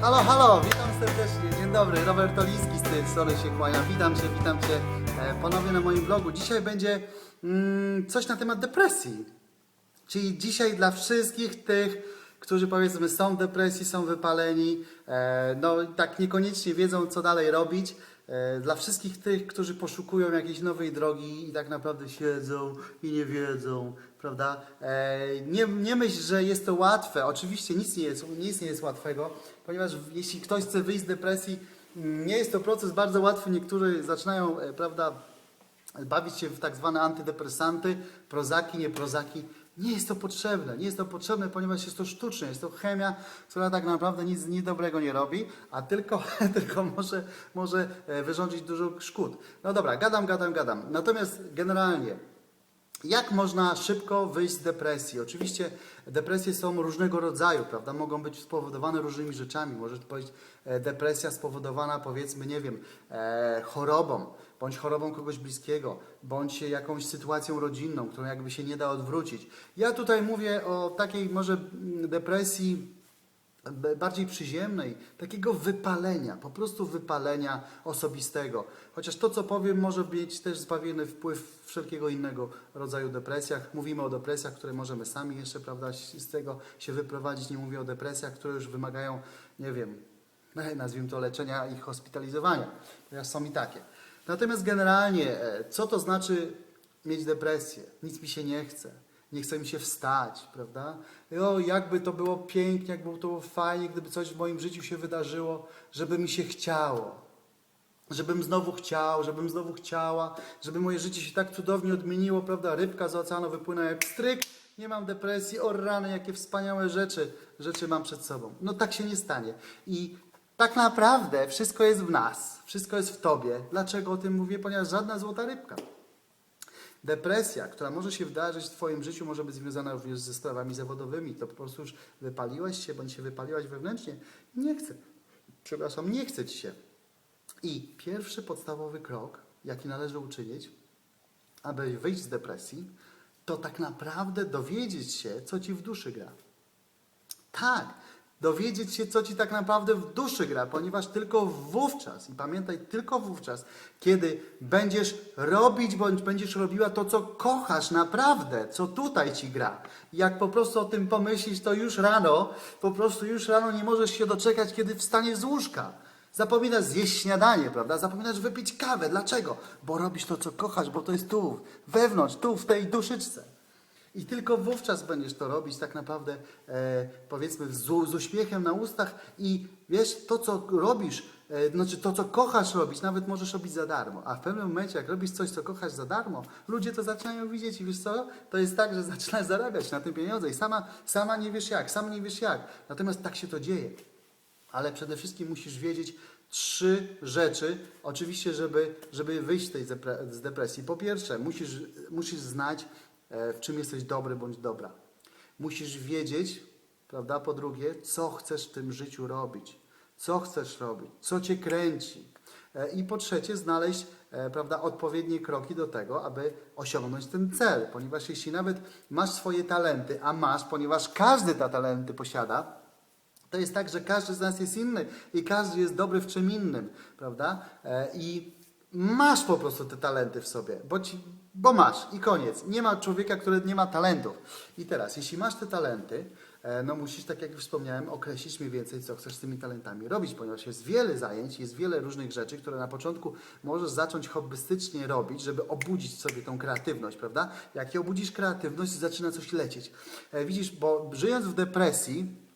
Halo, halo, witam serdecznie, dzień dobry, Robert Oliński z tej strony się kłania, witam Cię, witam Cię e, ponownie na moim vlogu. Dzisiaj będzie mm, coś na temat depresji, czyli dzisiaj dla wszystkich tych, którzy powiedzmy są w depresji, są wypaleni, e, no tak niekoniecznie wiedzą co dalej robić, e, dla wszystkich tych, którzy poszukują jakiejś nowej drogi i tak naprawdę siedzą i nie wiedzą, prawda? E, nie, nie myśl, że jest to łatwe. Oczywiście nic nie jest, nic nie jest łatwego, ponieważ jeśli ktoś chce wyjść z depresji, mm, nie jest to proces bardzo łatwy. Niektórzy zaczynają, e, prawda, bawić się w tak zwane antydepresanty, prozaki, nie prozaki. Nie jest to potrzebne, nie jest to potrzebne, ponieważ jest to sztuczne, jest to chemia, która tak naprawdę nic, nic dobrego nie robi, a tylko, tylko może, może e, wyrządzić dużo szkód. No dobra, gadam, gadam, gadam. Natomiast generalnie, jak można szybko wyjść z depresji? Oczywiście depresje są różnego rodzaju, prawda? Mogą być spowodowane różnymi rzeczami. Może to być e, depresja spowodowana, powiedzmy, nie wiem, e, chorobą, bądź chorobą kogoś bliskiego, bądź jakąś sytuacją rodzinną, którą jakby się nie da odwrócić. Ja tutaj mówię o takiej może mm, depresji bardziej przyziemnej, takiego wypalenia, po prostu wypalenia osobistego. Chociaż to, co powiem, może mieć też zbawienny wpływ wszelkiego innego rodzaju depresjach. Mówimy o depresjach, które możemy sami jeszcze, prawda, z tego się wyprowadzić. Nie mówię o depresjach, które już wymagają, nie wiem, nazwijmy to leczenia i hospitalizowania, ponieważ są i takie. Natomiast generalnie, e, co to znaczy mieć depresję? Nic mi się nie chce. Nie chce mi się wstać, prawda? O, jakby to było pięknie, jakby to było fajnie, gdyby coś w moim życiu się wydarzyło, żeby mi się chciało. Żebym znowu chciał, żebym znowu chciała, żeby moje życie się tak cudownie odmieniło, prawda? Rybka z oceanu wypłynęła jak stryk, nie mam depresji, o rany, jakie wspaniałe rzeczy, rzeczy mam przed sobą. No tak się nie stanie. I tak naprawdę wszystko jest w nas, wszystko jest w tobie. Dlaczego o tym mówię? Ponieważ żadna złota rybka. Depresja, która może się wydarzyć w Twoim życiu, może być związana również ze sprawami zawodowymi. To po prostu już wypaliłeś się, bądź się wypaliłaś wewnętrznie. Nie chcę, przepraszam, nie chce Ci się. I pierwszy podstawowy krok, jaki należy uczynić, aby wyjść z depresji, to tak naprawdę dowiedzieć się, co Ci w duszy gra. Tak, dowiedzieć się, co ci tak naprawdę w duszy gra, ponieważ tylko wówczas, i pamiętaj, tylko wówczas, kiedy będziesz robić bądź będziesz robiła to, co kochasz naprawdę, co tutaj ci gra. Jak po prostu o tym pomyślisz, to już rano, po prostu już rano nie możesz się doczekać, kiedy wstaniesz z łóżka. Zapominasz zjeść śniadanie, prawda? Zapominasz wypić kawę. Dlaczego? Bo robisz to, co kochasz, bo to jest tu, wewnątrz, tu, w tej duszyczce. I tylko wówczas będziesz to robić tak naprawdę, e, powiedzmy, z, z uśmiechem na ustach i wiesz, to co robisz, e, znaczy to co kochasz robić, nawet możesz robić za darmo. A w pewnym momencie, jak robisz coś, co kochasz za darmo, ludzie to zaczynają widzieć i wiesz co, to jest tak, że zaczynasz zarabiać na tym pieniądze i sama, sama nie wiesz jak, sam nie wiesz jak. Natomiast tak się to dzieje. Ale przede wszystkim musisz wiedzieć trzy rzeczy, oczywiście, żeby, żeby wyjść z tej z depresji. Po pierwsze, musisz, musisz znać, w czym jesteś dobry bądź dobra. Musisz wiedzieć, prawda, po drugie, co chcesz w tym życiu robić. Co chcesz robić, co cię kręci. E, I po trzecie, znaleźć e, prawda, odpowiednie kroki do tego, aby osiągnąć ten cel. Ponieważ jeśli nawet masz swoje talenty, a masz, ponieważ każdy te talenty posiada, to jest tak, że każdy z nas jest inny i każdy jest dobry w czym innym, prawda? E, I masz po prostu te talenty w sobie, bo, ci, bo masz i koniec. Nie ma człowieka, który nie ma talentów. I teraz, jeśli masz te talenty, e, no musisz, tak jak już wspomniałem, określić mniej więcej, co chcesz z tymi talentami robić, ponieważ jest wiele zajęć, jest wiele różnych rzeczy, które na początku możesz zacząć hobbystycznie robić, żeby obudzić sobie tą kreatywność, prawda? Jak je obudzisz kreatywność, zaczyna coś lecieć. E, Widzisz, bo żyjąc w depresji,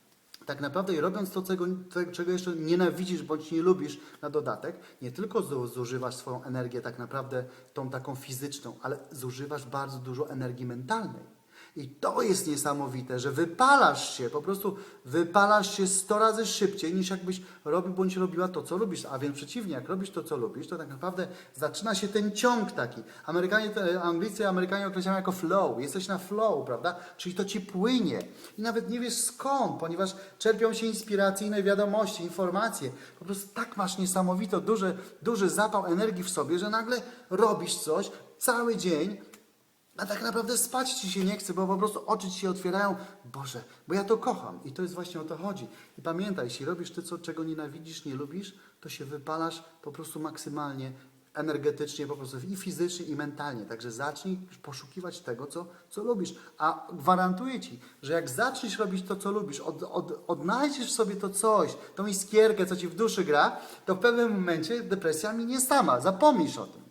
tak naprawdę robiąc to, czego, czego jeszcze nienawidzisz bądź nie lubisz na dodatek, nie tylko zu- zużywasz swoją energię tak naprawdę tą taką fizyczną, ale zużywasz bardzo dużo energii mentalnej. I to jest niesamowite, że wypalasz się, po prostu wypalasz się 100 razy szybciej niż jakbyś robił bądź robiła to, co lubisz. A więc przeciwnie, jak robisz to, co lubisz, to tak naprawdę zaczyna się ten ciąg taki. Amerykanie, Anglicy, Amerykanie określają jako flow. Jesteś na flow, prawda? Czyli to ci płynie. I nawet nie wiesz skąd, ponieważ czerpią się inspiracyjne wiadomości, informacje. Po prostu tak masz niesamowito duży, duży zapał energii w sobie, że nagle robisz coś cały dzień A tak naprawdę spać ci się nie chce, bo po prostu oczy ci się otwierają. Boże, bo ja to kocham. I to jest właśnie o to chodzi. I pamiętaj, jeśli robisz ty co, czego nienawidzisz, nie lubisz, to się wypalasz po prostu maksymalnie energetycznie, po prostu i fizycznie, i mentalnie. Także zacznij poszukiwać tego, co, co lubisz. A gwarantuję ci, że jak zaczniesz robić to, co lubisz, od, od, odnajdziesz sobie to coś, tą iskierkę, co ci w duszy gra, to w pewnym momencie depresja minie sama. Zapomnisz o tym.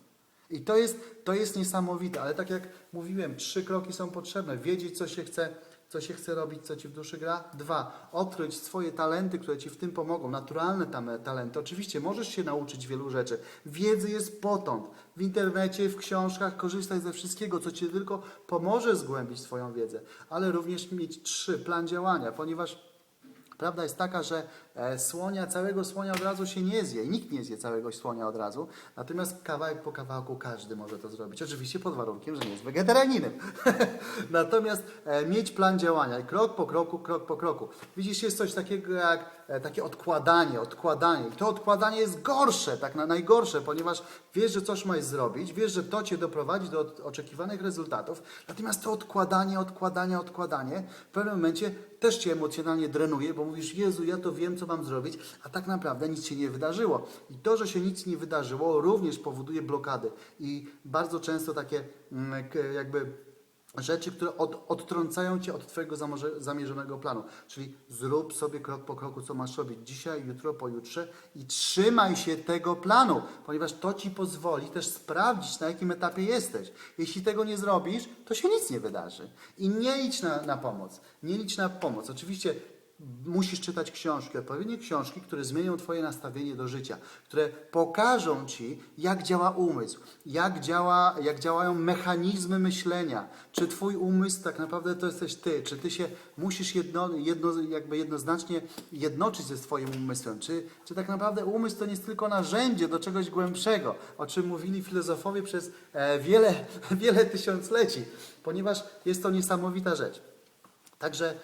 I to jest, to jest niesamowite, ale tak jak mówiłem, trzy kroki są potrzebne. Wiedzieć, co się chce, co się chce robić, co ci w duszy gra. Dwa, odkryć swoje talenty, które ci w tym pomogą, naturalne tam, talenty. Oczywiście możesz się nauczyć wielu rzeczy. Wiedzy jest potąd. W internecie, w książkach, korzystaj ze wszystkiego, co ci tylko pomoże zgłębić swoją wiedzę. Ale również mieć trzy, plan działania, ponieważ Prawda jest taka, że e, słonia, całego słonia od razu się nie zje. Nikt nie zje całego słonia od razu. Natomiast kawałek po kawałku każdy może to zrobić. Oczywiście pod warunkiem, że nie jest wegetarianinem. Natomiast e, mieć plan działania krok po kroku, krok po kroku. Widzisz, jest coś takiego jak e, takie odkładanie, odkładanie. I to odkładanie jest gorsze, tak na najgorsze, ponieważ wiesz, że coś masz zrobić, wiesz, że to cię doprowadzi do oczekiwanych rezultatów. Natomiast to odkładanie, odkładanie, odkładanie w pewnym momencie też cię emocjonalnie drenuje, bo mówisz, Jezu, ja to wiem, co mam zrobić, a tak naprawdę nic się nie wydarzyło. I to, że się nic nie wydarzyło, również powoduje blokady. I bardzo często takie mm, jakby rzeczy, które od, odtrącają cię od twojego zamierzonego planu. Czyli zrób sobie krok po kroku, co masz robić dzisiaj, jutro, pojutrze i trzymaj się tego planu, ponieważ to ci pozwoli też sprawdzić, na jakim etapie jesteś. Jeśli tego nie zrobisz, to się nic nie wydarzy. I nie licz na, na pomoc. Nie licz na pomoc. Oczywiście musisz czytać książki, odpowiednie książki, które zmienią Twoje nastawienie do życia, które pokażą Ci, jak działa umysł, jak, działa, jak działają mechanizmy myślenia, czy Twój umysł tak naprawdę to jesteś Ty, czy Ty się musisz jedno, jedno, jakby jednoznacznie jednoczyć ze swoim umysłem, czy, czy tak naprawdę umysł to nie jest tylko narzędzie do czegoś głębszego, o czym mówili filozofowie przez e, wiele, wiele tysiącleci, ponieważ jest to niesamowita rzecz. Także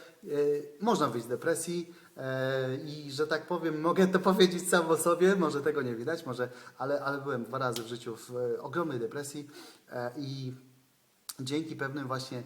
można wyjść z depresji e, i, że tak powiem, mogę to powiedzieć sam o sobie, może tego nie widać, może, ale, ale byłem dwa razy w życiu w e, ogromnej depresji e, i dzięki pewnym właśnie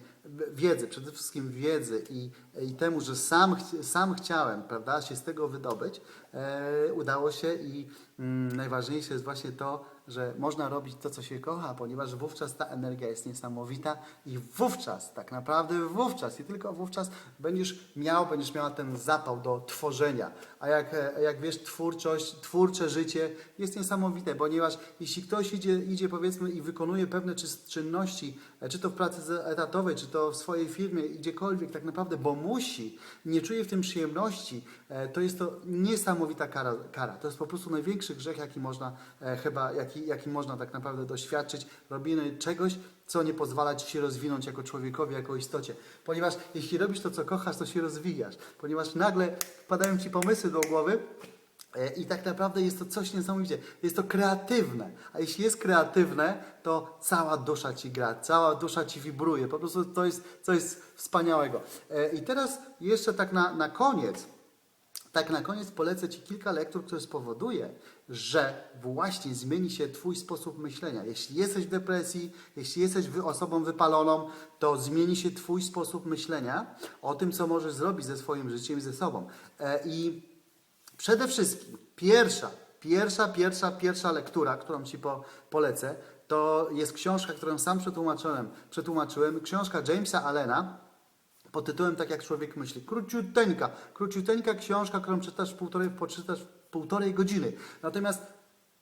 wiedzy, przede wszystkim wiedzy i, i temu, że sam, sam chciałem, prawda, się z tego wydobyć, e, udało się i mm, najważniejsze jest właśnie to, że można robić to, co się kocha, ponieważ wówczas ta energia jest niesamowita i wówczas, tak naprawdę wówczas i tylko wówczas będziesz miał, będziesz miała ten zapał do tworzenia. A jak, e, jak wiesz, twórczość, twórcze życie jest niesamowite, ponieważ jeśli ktoś idzie, idzie powiedzmy i wykonuje pewne czy, czynności, e, czy to w pracy etatowej, czy to w swojej firmie, gdziekolwiek tak naprawdę, bo musi, nie czuje w tym przyjemności, e, to jest to niesamowita kara. kara. To jest po prostu największy grzech, jaki można e, chyba, jaki, jaki można tak naprawdę doświadczyć. Robienie czegoś, co nie pozwala ci się rozwinąć jako człowiekowi, jako istocie. Ponieważ jeśli robisz to, co kochasz, to się rozwijasz. Ponieważ nagle wpadają ci pomysły do głowy, I tak naprawdę jest to coś niesamowicie. Jest to kreatywne. A jeśli jest kreatywne, to cała dusza ci gra, cała dusza ci wibruje. Po prostu to jest coś wspaniałego. E, I teraz jeszcze tak na, na koniec, tak na koniec polecę Ci kilka lektur, które spowoduje, że właśnie zmieni się Twój sposób myślenia. Jeśli jesteś w depresji, jeśli jesteś osobą wypaloną, to zmieni się Twój sposób myślenia o tym, co możesz zrobić ze swoim życiem i ze sobą. E, I Przede wszystkim pierwsza, pierwsza, pierwsza, pierwsza lektura, którą Ci po, polecę, to jest książka, którą sam przetłumaczyłem, przetłumaczyłem. Książka Jamesa Allena pod tytułem Tak jak człowiek myśli. Króciuteńka, króciuteńka książka, którą czytasz w półtorej, poczytasz w półtorej godziny. Natomiast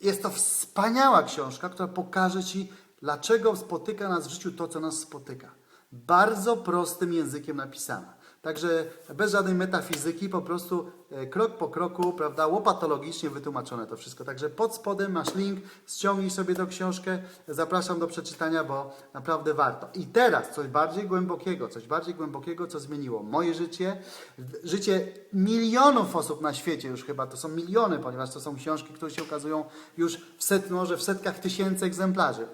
jest to wspaniała książka, która pokaże Ci, dlaczego spotyka nas w życiu to, co nas spotyka. Bardzo prostym językiem napisana. Także bez żadnej metafizyki, po prostu e, krok po kroku, prawda, łopatologicznie wytłumaczone to wszystko. Także pod spodem masz link, ściągnij sobie tę książkę, zapraszam do przeczytania, bo naprawdę warto. I teraz coś bardziej głębokiego, coś bardziej głębokiego, co zmieniło moje życie, życie milionów osób na świecie już chyba, to są miliony, ponieważ to są książki, które się ukazują już w set, może w setkach tysięcy egzemplarzy.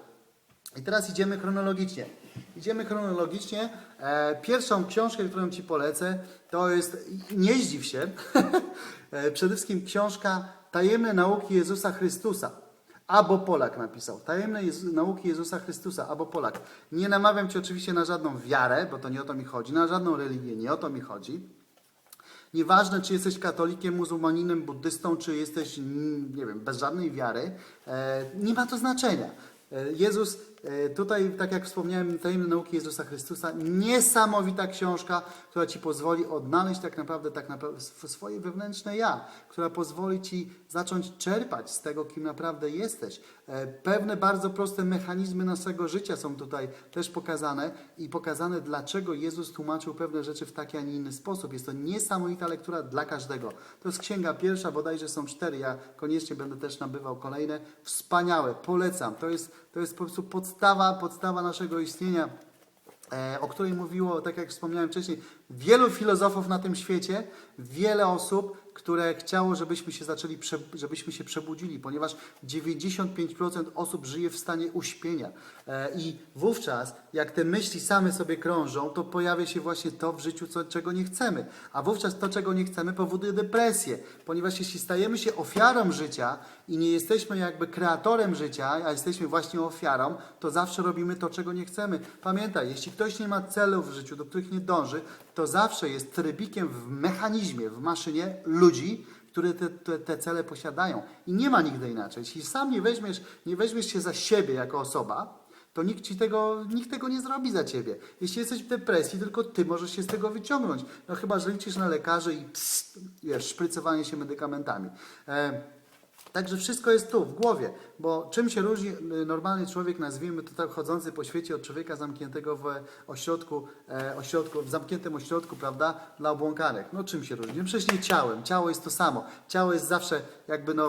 I teraz idziemy chronologicznie. Idziemy chronologicznie. E, pierwszą książkę, którą Ci polecę, to jest, nie zdziw się, e, przede wszystkim książka Tajemne nauki Jezusa Chrystusa. Abo Polak napisał. Tajemne Jezu- nauki Jezusa Chrystusa, Abo Polak. Nie namawiam Cię oczywiście na żadną wiarę, bo to nie o to mi chodzi, na żadną religię, nie o to mi chodzi. Nieważne, czy jesteś katolikiem, muzułmaninem, buddystą, czy jesteś, nie wiem, bez żadnej wiary, e, nie ma to znaczenia. Jezus, tutaj, tak jak wspomniałem, Tajemne Nauki Jezusa Chrystusa, niesamowita książka, która Ci pozwoli odnaleźć tak naprawdę, tak naprawdę sw- swoje wewnętrzne ja, która pozwoli Ci zacząć czerpać z tego, kim naprawdę jesteś. E, Pewne bardzo proste mechanizmy naszego życia są tutaj też pokazane i pokazane, dlaczego Jezus tłumaczył pewne rzeczy w taki, a nie inny sposób. Jest to niesamowita lektura dla każdego. To jest księga pierwsza, bodajże są cztery. Ja koniecznie będę też nabywał kolejne. Wspaniałe, polecam. To jest, to jest po prostu podstawa, podstawa naszego istnienia e, o której mówiło, tak jak wspomniałem wcześniej, wielu filozofów na tym świecie, wiele osób, które chciało, żebyśmy się zaczęli, żebyśmy się przebudzili, ponieważ 95% osób żyje w stanie uśpienia. E, I wówczas, jak te myśli same sobie krążą, to pojawia się właśnie to w życiu, co, czego nie chcemy. A wówczas to, czego nie chcemy, powoduje depresję, ponieważ jeśli stajemy się ofiarą życia i nie jesteśmy jakby kreatorem życia, a jesteśmy właśnie ofiarą, to zawsze robimy to, czego nie chcemy. Pamiętaj, jeśli ktoś nie ma celów w życiu, do których nie dąży, to zawsze jest trybikiem w mechanizmie, w maszynie ludzi, które te, te, te cele posiadają. I nie ma nigdy inaczej. Jeśli sam nie weźmiesz, nie weźmiesz się za siebie jako osoba, to nikt ci tego, nikt tego nie zrobi za ciebie. Jeśli jesteś w depresji, tylko ty możesz się z tego wyciągnąć. No chyba, że liczysz na lekarzy i pst, wiesz, szprycowanie się medykamentami. E, Także wszystko jest tu, w głowie, bo czym się różni y, normalny człowiek, nazwijmy to tak, chodzący po świecie od człowieka zamkniętego w ośrodku, e, ośrodku, w zamkniętym ośrodku, prawda, dla obłąkanych. No czym się różni? No przecież nie ciałem, ciało jest to samo. Ciało jest zawsze jakby no,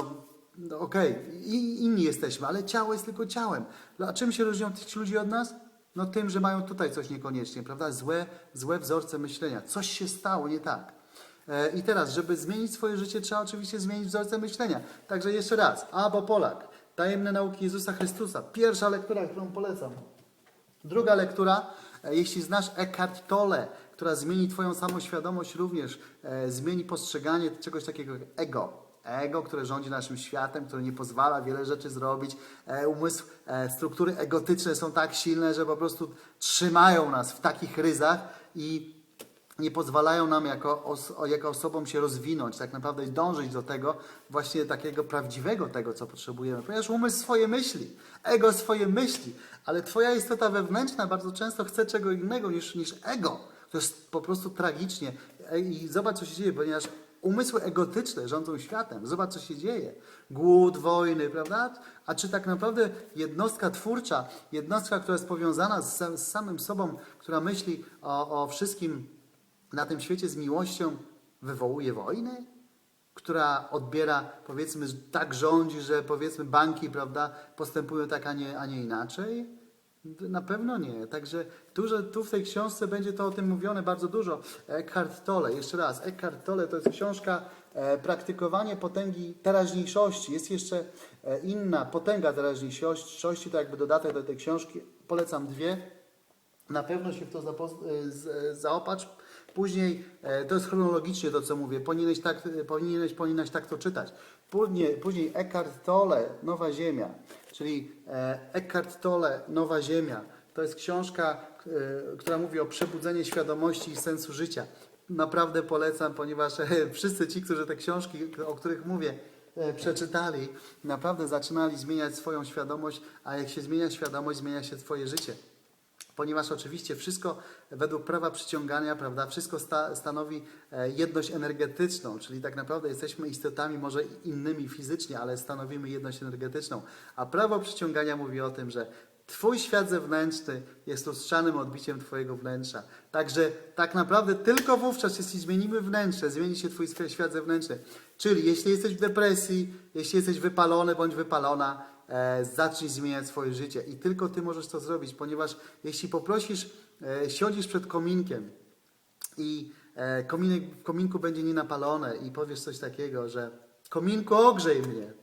no okej, i inni jesteśmy, ale ciało jest tylko ciałem. No, A czym się różnią ci ludzie od nas? No tym, że mają tutaj coś niekoniecznie, prawda, złe, złe wzorce myślenia. Coś się stało nie tak. E, I teraz, żeby zmienić swoje życie, trzeba oczywiście zmienić wzorce myślenia. Także jeszcze raz, Abo Polak, Tajemne Nauki Jezusa Chrystusa. Pierwsza lektura, którą polecam. Druga lektura, e, jeśli znasz Eckhart Tolle, która zmieni Twoją samoświadomość również, e, zmieni postrzeganie czegoś takiego jak ego. Ego, które rządzi naszym światem, które nie pozwala wiele rzeczy zrobić. E, umysł, e, struktury egotyczne są tak silne, że po prostu trzymają nas w takich ryzach i nie pozwalają nam jako, os jako osobom się rozwinąć, tak naprawdę dążyć do tego właśnie takiego prawdziwego tego, co potrzebujemy. Ponieważ umysł swoje myśli, ego swoje myśli, ale twoja istota wewnętrzna bardzo często chce czego innego niż, niż ego. To jest po prostu tragicznie. E, I zobacz, co się dzieje, ponieważ umysły egotyczne rządzą światem. Zobacz, co się dzieje. Głód, wojny, prawda? A czy tak naprawdę jednostka twórcza, jednostka, która jest powiązana z, z samym sobą, która myśli o, o wszystkim na tym świecie z miłością wywołuje wojnę, która odbiera, powiedzmy, tak rządzi, że powiedzmy banki, prawda, postępują tak, a nie, a nie inaczej? Na pewno nie. Także tu, że tu w tej książce będzie to o tym mówione bardzo dużo. Eckhart Tolle, jeszcze raz, Eckhart Tolle to jest książka e, Praktykowanie potęgi teraźniejszości. Jest jeszcze e, inna potęga teraźniejszości, to jakby dodatek do tej książki. Polecam dwie. Na pewno się w to e, zaopatrz. Później, e, to jest chronologicznie to, co mówię, powinieneś tak, e, powinieneś, powinnaś tak to czytać. Później, później Eckhart Tolle, Nowa Ziemia, czyli e, Eckhart Tolle, Nowa Ziemia. To jest książka, która mówi o przebudzeniu świadomości i sensu życia. Naprawdę polecam, ponieważ wszyscy ci, którzy te książki, o których mówię, przeczytali, naprawdę zaczynali zmieniać swoją świadomość, a jak się zmienia świadomość, zmienia się Twoje życie ponieważ oczywiście wszystko według prawa przyciągania, prawda, wszystko sta, stanowi e, jedność energetyczną, czyli tak naprawdę jesteśmy istotami może innymi fizycznie, ale stanowimy jedność energetyczną. A prawo przyciągania mówi o tym, że Twój świat zewnętrzny jest lustrzanym odbiciem Twojego wnętrza. Także tak naprawdę tylko wówczas, jeśli zmienimy wnętrze, zmieni się Twój świat zewnętrzny. Czyli jeśli jesteś w depresji, jeśli jesteś wypalony bądź wypalona, zacznij zmieniać swoje życie. I tylko Ty możesz to zrobić, ponieważ jeśli poprosisz, e, siedzisz przed kominkiem i e, kominek, w kominku będzie nienapalone i powiesz coś takiego, że kominku ogrzej mnie,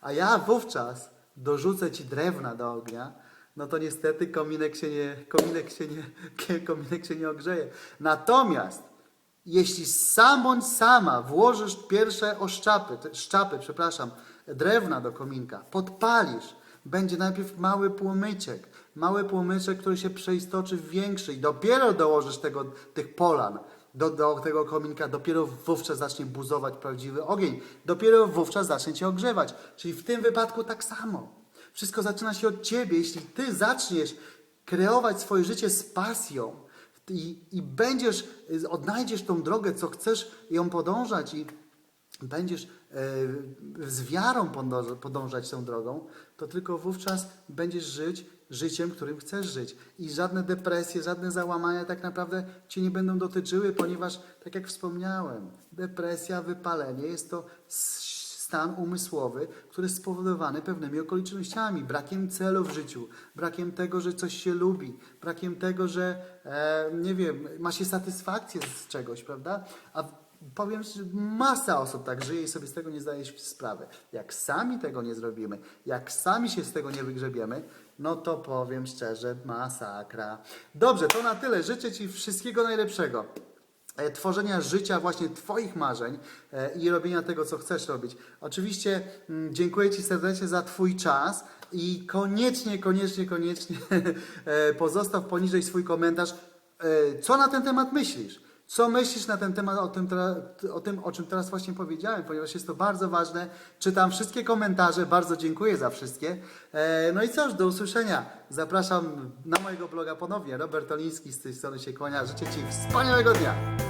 a ja wówczas dorzucę Ci drewna do ognia, no to niestety kominek się nie, kominek się nie, kominek się nie ogrzeje. Natomiast jeśli sam bądź sama włożysz pierwsze oszczapy, szczapy, przepraszam, drewna do kominka, podpalisz, będzie najpierw mały płomyczek, mały płomyczek, który się przeistoczy w większy i dopiero dołożysz tego, tych polan do, do tego kominka, dopiero wówczas zacznie buzować prawdziwy ogień, dopiero wówczas zacznie cię ogrzewać. Czyli w tym wypadku tak samo. Wszystko zaczyna się od ciebie. Jeśli ty zaczniesz kreować swoje życie z pasją i, i będziesz, odnajdziesz tą drogę, co chcesz ją podążać i będziesz e, z wiarą podąża- podążać tą drogą, to tylko wówczas będziesz żyć życiem, którym chcesz żyć. I żadne depresje, żadne załamania tak naprawdę Cię nie będą dotyczyły, ponieważ, tak jak wspomniałem, depresja, wypalenie jest to stan umysłowy, który jest spowodowany pewnymi okolicznościami, brakiem celu w życiu, brakiem tego, że coś się lubi, brakiem tego, że e, nie wiem, ma się satysfakcję z czegoś, prawda? A powiem, że masa osób tak żyje i sobie z tego nie zdaje sprawy. Jak sami tego nie zrobimy, jak sami się z tego nie wygrzebiemy, no to powiem szczerze, masakra. Dobrze, to na tyle. Życzę Ci wszystkiego najlepszego e, tworzenia życia właśnie Twoich marzeń e, i robienia tego, co chcesz robić. Oczywiście mm, dziękuję Ci serdecznie za Twój czas i koniecznie, koniecznie, koniecznie e, pozostaw poniżej swój komentarz, co na ten temat myślisz. Co myślisz na ten temat, o tym, o tym, o czym teraz właśnie powiedziałem, ponieważ jest to bardzo ważne. Czytam wszystkie komentarze, bardzo dziękuję za wszystkie. E, No i cóż, do usłyszenia. Zapraszam na mojego bloga ponownie. Robert Oliński z tej strony się kłania. Życzę Ci wspaniałego dnia.